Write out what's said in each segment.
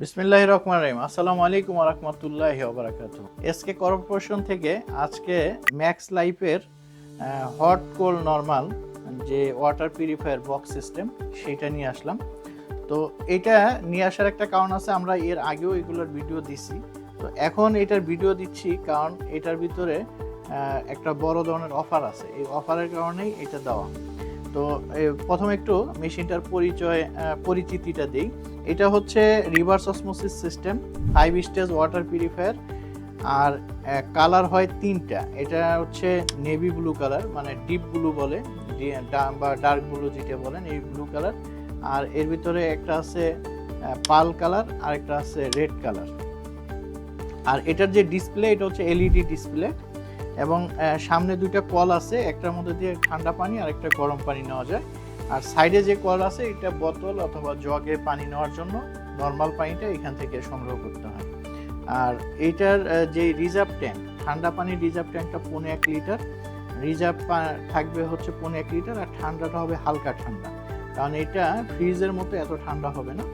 বিসমিল্লাহ রহমান রহিম। আসসালামু আলাইকুম রহমতুল্লাহ ওবরাকাত এসকে কর্পোরেশন থেকে আজকে ম্যাক্স লাইফের হট কোল নর্মাল যে ওয়াটার পিউরিফায়ার বক্স সিস্টেম সেটা নিয়ে আসলাম। তো এটা নিয়ে আসার একটা কারণ আছে, আমরা এর আগেও এগুলোর ভিডিও দিছি। তো এখন এটার ভিডিও দিচ্ছি কারণ এটার ভিতরে একটা বড় ধরনের অফার আছে। এই অফারের কারণেই এটা দেওয়া। তো প্রথমে একটু মেশিনটার পরিচয় পরিচিতিটা দিই। এটা হচ্ছে reverse osmosis system five stage water purifier, আর কালার হয় তিনটা। এটা হচ্ছে নেভি ব্লু কালার মানে ডিপ ব্লু বলে বা ডার্ক ব্লু যেটা বলেন এই ব্লু কালার। আর এর ভিতরে একটা আছে পাল কালার, আর একটা আছে রেড কালার। আর এটার যে ডিসপ্লে, এটা হচ্ছে এলইডি ডিসপ্লে। এবং সামনে দুইটা কল আছে, একটার মধ্যে দিয়ে ঠান্ডা পানি আর একটা গরম পানি নেওয়া যায়। আর সাইডে যে কল আছে, এটা বোতল অথবা জগে পানি নেওয়ার জন্য নর্মাল পানিটা এখান থেকে সংগ্রহ করতে হয়। আর এইটার যে রিজার্ভ ট্যাঙ্ক, ঠান্ডা পানির রিজার্ভ ট্যাঙ্কটা পৌনে এক লিটার। রিজার্ভ থাকবে হচ্ছে পৌনে এক লিটার আর ঠান্ডাটা হবে হালকা ঠান্ডা। কারণ এটা ফ্রিজের মতো এত ঠান্ডা হবে না।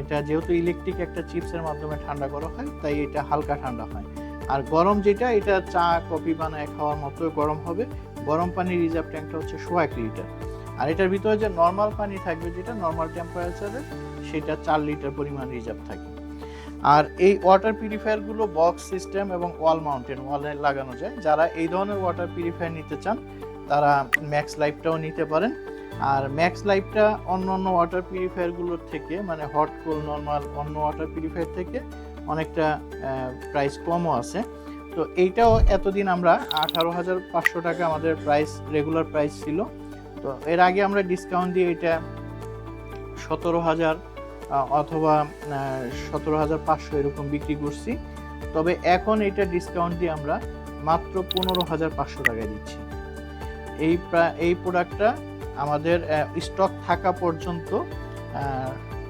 এটা যেহেতু ইলেকট্রিক একটা চিপসের মাধ্যমে ঠান্ডা করা হয়, তাই এটা হালকা ঠান্ডা হয়। আর গরম যেটা, এটা চা, কফি বানায় খাওয়ার মতো গরম হবে। গরম পানির রিজার্ভ ট্যাঙ্কটা হচ্ছে সোয়া এক লিটার। আর এটার ভিতরে যে নর্মাল পানি থাকবে, যেটা নর্মাল টেম্পারেচারে সেটা চার লিটার পরিমাণ রিজার্ভ থাকে। আর এই ওয়াটার পিউরিফায়ারগুলো বক্স সিস্টেম এবং ওয়াল মাউন্টেন ওয়ালে লাগানো যায়। যারা এই ধরনের ওয়াটার পিউরিফায়ার নিতে চান, তারা ম্যাক্স লাইফটাও নিতে পারেন। আর ম্যাক্স লাইফটা অন্য অন্য ওয়াটার পিউরিফায়ারগুলোর থেকে মানে হট কোল নর্মাল অন্য ওয়াটার পিউরিফায়ার থেকে অনেকটা প্রাইস কমও আছে। তো এইটাও এতদিন আমরা আঠারো হাজার পাঁচশো টাকা আমাদের প্রাইস রেগুলার প্রাইস ছিল। তো এর আগে আমরা ডিসকাউন্ট দিয়ে এটা সতেরো হাজার অথবা সতেরো হাজার পাঁচশো এরকম বিক্রি করছি। তবে এখন এটা ডিসকাউন্ট দিয়ে আমরা মাত্র পনেরো হাজার পাঁচশো টাকায় দিচ্ছি। এই এই প্রোডাক্টটা আমাদের স্টক থাকা পর্যন্ত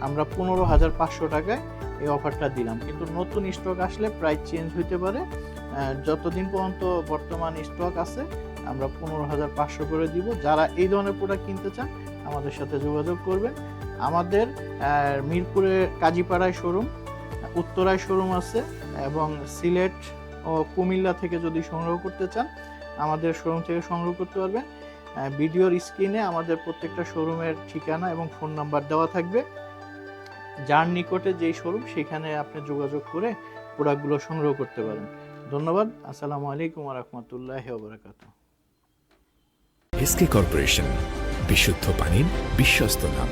আমরা পনেরো হাজার পাঁচশো টাকায় এই অফারটা দিলাম। কিন্তু নতুন স্টক আসলে প্রাইস চেঞ্জ হইতে পারে। যতদিন পর্যন্ত বর্তমান স্টক আছে, আমরা পনেরো হাজার পাঁচশো করে দিব। যারা এই ধরনের প্রোডাক্ট কিনতে চান, আমাদের সাথে যোগাযোগ করবেন। আমাদের মিরপুরে কাজীপাড়ায় শোরুম উত্তরায় শোরুম আছে এবং সিলেট ও কুমিল্লা থেকে যদি সংগ্রহ করতে চান, আমাদের শোরুম থেকে সংগ্রহ করতে পারবেন। ভিডিওর স্ক্রিনে আমাদের প্রত্যেকটা শোরুমের ঠিকানা এবং ফোন নাম্বার দেওয়া থাকবে। যার নিকটে যেই শোরুম সেখানে আপনি যোগাযোগ করে প্রোডাক্টগুলো সংগ্রহ করতে পারেন। ধন্যবাদ। আসসালামু আলাইকুম রহমতুল্লাহ বারকাত এসকে কর্পোরেশন বিশুদ্ধ পানির বিশ্বস্ত নাম।